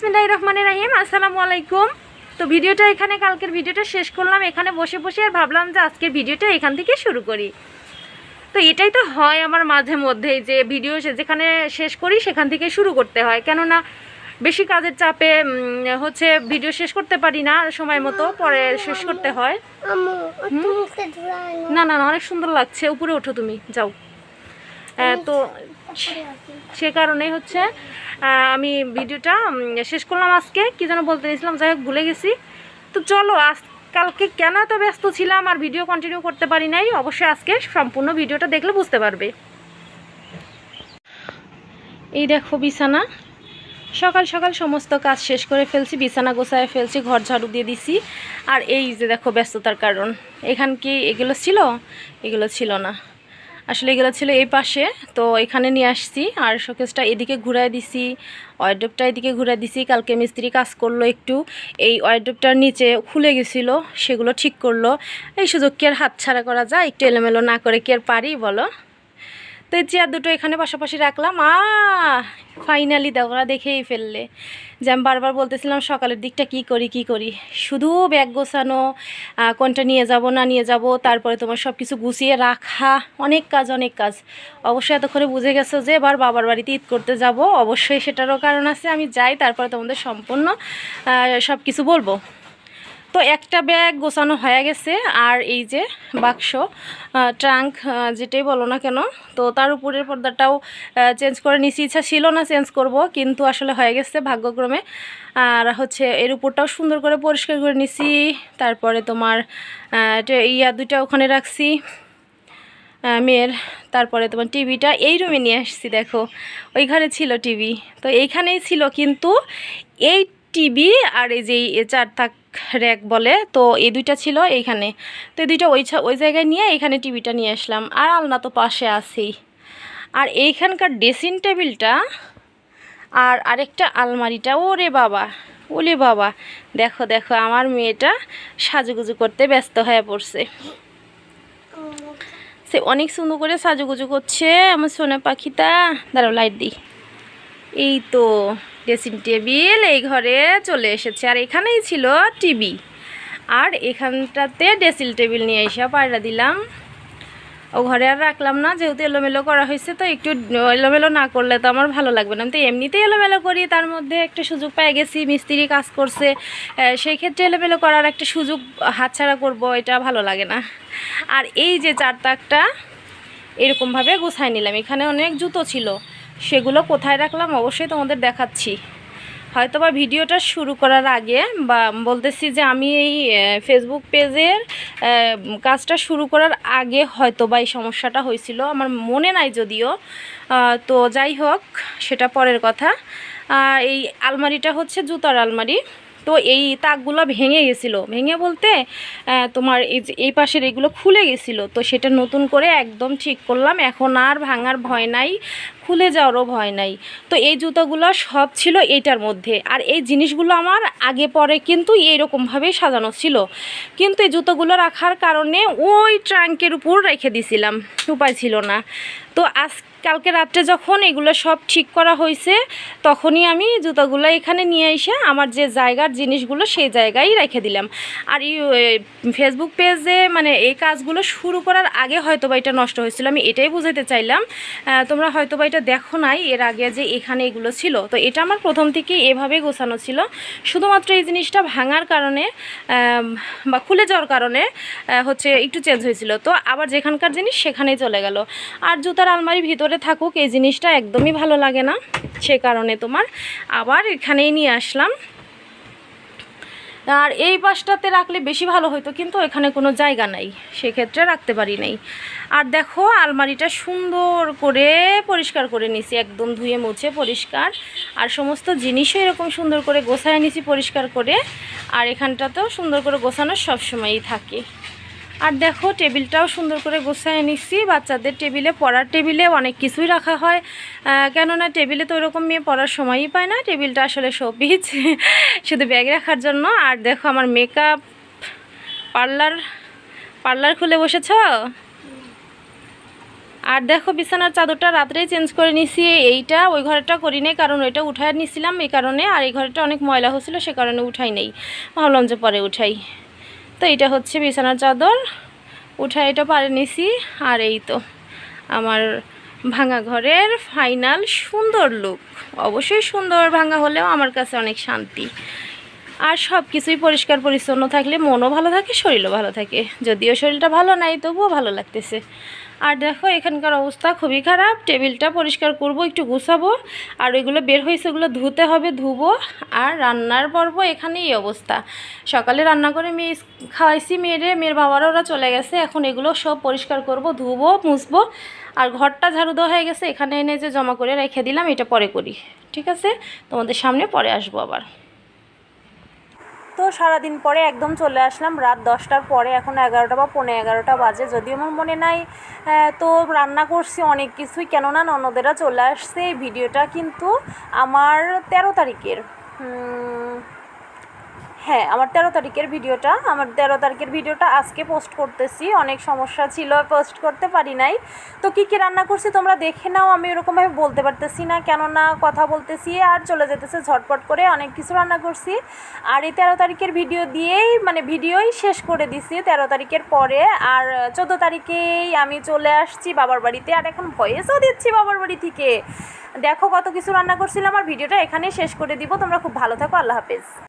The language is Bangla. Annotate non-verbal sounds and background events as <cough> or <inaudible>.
বিসমিল্লাহ রহমানের রাহিম আসসালামু আলাইকুম। তো ভিডিওটা এখানে কালকের ভিডিওটা শেষ করলাম। এখানে বসে বসে আর ভাবলাম যে আজকের ভিডিওটা এখান থেকে শুরু করি। তো এটাই তো হয় আমার মাঝে মধ্যেই যে ভিডিও যেখানে শেষ করি সেখান থেকে শুরু করতে হয়। কেননা বেশি কাজের চাপে হচ্ছে ভিডিও শেষ করতে পারি না সময় মতো পরে শেষ করতে হয়। না না না অনেক সুন্দর লাগছে। উপরে ওঠো তুমি যাও। তো সে কারণেই হচ্ছে আমি ভিডিওটা শেষ করলাম আজকে। কি যেন বলতে নিয়েছিলাম যাই হোক, ভুলে গেছি। তো চলো, আজ কালকে কেন এত ব্যস্ত ছিলাম আর ভিডিও কন্টিনিউ করতে পারি নাই? অবশ্যই আজকে সম্পূর্ণ ভিডিওটা দেখলে বুঝতে পারবে। এই দেখো বিছানা। সকাল সকাল সমস্ত কাজ শেষ করে ফেলছি, বিছানা গোছায় ফেলছি, ঘর ঝাড়ু দিয়ে দিছি। আর এই যে দেখো ব্যস্ততার কারণ। এখান কি এগুলো ছিল? এগুলো ছিল না। আসলে এগুলো ছিল এই পাশে। তো এখানে নিয়ে আসছি আর শোকেসটা এদিকে ঘুরাই দিছি ওয়ার্ড্রপটা এদিকে ঘুরাই দিছি। কালকে মিস্ত্রি কাজ করল একটু, এই ওয়ার্ড্রপটার নিচে খুলে গেছিল, সেগুলো ঠিক করল। এই সুযোগ কি আর হাত ছাড়া করা যায়? একটু এলোমেলো না করে কি আর পারি বলো? তো এই চেয়ার দুটো এখানে পাশাপাশি রাখলাম। আ ফাইনালি ওরা দেখেই ফেললে। যে আমি বারবার বলতেছিলাম, সকালের দিকটা কি করি কি করি? শুধু ব্যাগ গোছানো কোনটা নিয়ে যাব, না নিয়ে যাব, তারপরে তোমার সব কিছু গুছিয়ে রাখা, অনেক কাজ অনেক কাজ। অবশ্যই এতক্ষণে বুঝে গেছো যে, এবার বাবার বাড়িতে ঈদ করতে যাব। অবশ্যই সেটারও কারণ আছে, আমি যাই, তারপরে তোমাদের সম্পূর্ণ সব কিছু বলব। তো একটা ব্যাগ গোছানো হয়ে গেছে আর এই যে বাক্স ট্রাঙ্ক যেটাই বলো না কেন, তো তার উপরের পর্দাটাও চেঞ্জ করে নিছি। ইচ্ছা ছিল না চেঞ্জ করব, কিন্তু আসলে হয়ে গেছে ভাগ্যক্রমে। আর হচ্ছে এর উপরটাও সুন্দর করে পরিষ্কার করে নিছি। তারপরে তোমার ইয়া দুইটা ওখানে রাখছি মেয়ের। তারপরে তোমার টিভিটা এই রুমে নিয়ে আসছি, দেখো। ওই ঘরে ছিল টিভি। তো এইখানেই ছিল, কিন্তু এই টিভি আর এই যে চার থাক র্যাক বলে, তো এই দুইটা ছিল এইখানে। তো এই দুইটা ওই ওই জায়গায় নিয়ে এখানে টিভিটা নিয়ে আসলাম। আর আলনা তো পাশে আছেই। আর এইখানকার ড্রেসিং টেবিলটা আর আরেকটা আলমারিটা, ওরে বাবা, ওলে বাবা। দেখো দেখো, আমার মেয়েটা সাজুগুজু করতে ব্যস্ত হয়ে পড়ছে। সে অনেক সুন্দর করে সাজুগুজু করছে, আমার সোনা পাখিটা। দাঁড়াও লাইট দিই। এই তো। ড্রেসিং টেবিল এই ঘরে চলে এসেছে। আর এখানেই ছিল টিভি। আর এখানটাতে ড্রেসিং টেবিল নিয়ে এসে পায়রা দিলাম। ও ঘরে আর রাখলাম না, যেহেতু এলোমেলো করা হয়েছে, তো একটু এলোমেলো না করলে তো আমার ভালো লাগবে না। আমি তো এমনিতেই এলোমেলো করি, তার মধ্যে একটা সুযোগ পেয়ে গেছি, মিস্ত্রি কাজ করছে। সেই ক্ষেত্রে এলোমেলো করার একটা সুযোগ হাতছাড়া করব, এটা ভালো লাগে না। আর এই যে চার তাকটা এরকমভাবে গুছাই নিলাম। এখানে অনেক জুতো ছিল। সেগুলো কোথায় রাখলাম অবশ্যই তোমাদের দেখাচ্ছি। হয়তো বা ভিডিওটা শুরু করার আগে বা বলতেছি যে আমি এই ফেসবুক পেজের কাজটা শুরু করার আগে হয়তো বা এই সমস্যাটা হয়েছিল। আমার মনে নাই যদিও। তো যাই হোক, সেটা পরের কথা। এই আলমারিটা হচ্ছে জুতার আলমারি। তো এই তাকগুলো ভেঙে গেছিল। ভেঙে বলতে তোমার এই যে, এই পাশের এগুলো খুলে গেছিল। তো সেটা নতুন করে একদম ঠিক করলাম। এখন আর ভাঙার ভয় নাই। খুলে যাওয়ারও ভয় নাই। তো এই জুতোগুলো সব ছিল এইটার মধ্যে। আর এই জিনিসগুলো আমার আগে পরে কিন্তু এইরকমভাবেই সাজানো ছিল। কিন্তু এই জুতোগুলো রাখার কারণে ওই ট্রাঙ্কের উপর রেখে দিছিলাম। উপায় ছিল না। তো আজ, কালকে রাত্রে যখন এগুলো সব ঠিক করা হয়েছে তখনই আমি জুতোগুলো এখানে নিয়ে এসে আমার যে জায়গার জিনিসগুলো সেই জায়গায় রেখে দিলাম। আর এই ফেসবুক পেজে মানে এই কাজগুলো শুরু করার আগে হয়তো বা এটা নষ্ট হয়েছিল। আমি এটাই বুঝাতে চাইলাম। তোমরা হয়তো বা এটা দেখো নাই, এর আগে যে এখানে এগুলো ছিল। তো এটা আমার প্রথম থেকে এভাবে গোছানো ছিল। শুধুমাত্র এই জিনিসটা ভাঙার কারণে বা খুলে যাওয়ার কারণে হচ্ছে একটু চেঞ্জ হয়েছিল। তো আবার যেখানকার জিনিস সেখানেই চলে গেল। আর জুতার আলমারি ভিতরে থাকুক, এই জিনিসটা একদমই ভালো লাগে না। সে কারণে তোমার আবার এখানেই নিয়ে আসলাম। আর এই পাশটাতে রাখলে বেশি ভালো হতো কিন্তু এখানে কোনো জায়গা নাই। সেক্ষেত্রে রাখতে পারি নাই। আর দেখো, আলমারিটা সুন্দর করে পরিষ্কার করে নিছি, একদম ধুয়ে মুছে পরিষ্কার। আর সমস্ত জিনিসও এরকম সুন্দর করে গোছায় নিছি পরিষ্কার করে। আর এখানটাতেও সুন্দর করে গোছানো সবসময়ই থাকে। আর দেখো, টেবিলটাও সুন্দর করে গোছায় নিচ্ছি। বাচ্চাদের টেবিলে, পড়ার টেবিলে অনেক কিছুই রাখা হয়। কেননা টেবিলে তো ওরকম মেয়ে পড়ার সময়ই পায় না। টেবিলটা আসলে শোপিস <laughs> শুধু ব্যাগ রাখার জন্য। আর দেখো, আমার মেকআপ পার্লার পার্লার খুলে বসেছ? আর দেখো, বিছানার চাদরটা রাত্রেই চেঞ্জ করে নিছি। এইটা ওই ঘরেরটা করি নাই, কারণ ওইটা উঠায় নিছিলাম এই কারণে। আর এই ঘরেরটা অনেক ময়লা হচ্ছিল, সে কারণে উঠাই নেই। ভাবলাম যে পরে উঠাই। তো এটা হচ্ছে বিছানার চাদর। উঠা এটা পারে নিছি, আর এই তো আমার ভাঙা ঘরের ফাইনাল সুন্দর লুক। অবশ্যই সুন্দর ভাঙা হলেও আমার কাছে অনেক শান্তি। আর সব কিছুই পরিষ্কার পরিচ্ছন্ন থাকলে মনও ভালো থাকে, শরীরও ভালো থাকে। যদিও শরীরটা ভালো নাই, তবুও ভালো লাগতেছে। আর দেখো, এখানকার অবস্থা খুবই খারাপ। টেবিলটা পরিষ্কার করব, একটু গুছাবো। আর ওইগুলো বের হয়েছে, ওগুলো ধুতে হবে, ধুবো। আর রান্নার পর্ব এখানেই এই অবস্থা। সকালে রান্না করে মেয়ে খাওয়াইছি, মেয়েরে, মেয়ের বাবারা, ওরা চলে গেছে। এখন এগুলো সব পরিষ্কার করব, ধুবো, মুছবো। আর ঘরটা ঝাড়ু দেওয়া হয়ে গেছে, এখানে এনে যে জমা করে রেখে দিলাম, এটা পরে করি। ঠিক আছে? তোমাদের সামনে পরে আসব আবার। তো সারাদিন পরে একদম চলে আসলাম। রাত দশটার পরে এখন এগারোটা বা পৌনে এগারোটা বাজে যদিও আমার মনে নাই। তো রান্না করছি অনেক কিছুই। কেননা ননদেরা চলে আসছে এই ভিডিওটা কিন্তু আমার তেরো তারিখের। হ্যাঁ আমার তেরো তারিখের ভিডিওটা, আমার তেরো তারিখের ভিডিওটা আজকে পোস্ট করতেছি। অনেক সমস্যা ছিল পোস্ট করতে পারি নাই। তো কী কী রান্না করছি তোমরা দেখে নাও, আমি ওরকমভাবে বলতে পারতেছি না, কেননা কথা বলতেছি আর চলে যেতেছে ঝটপট করে অনেক কিছু রান্না করছি। আর এই তেরো তারিখের ভিডিও দিয়েই মানে ভিডিওই শেষ করে দিছি তেরো তারিখের পরে। আর চোদ্দ তারিখেই আমি চলে আসছি বাবার বাড়িতে, আর এখন ভয়েসও দিচ্ছি বাবার বাড়ি থেকে। দেখো কত কিছু রান্না করছিলাম, আর ভিডিওটা এখানেই শেষ করে দিব। তোমরা খুব ভালো থাকো, আল্লাহ হাফেজ।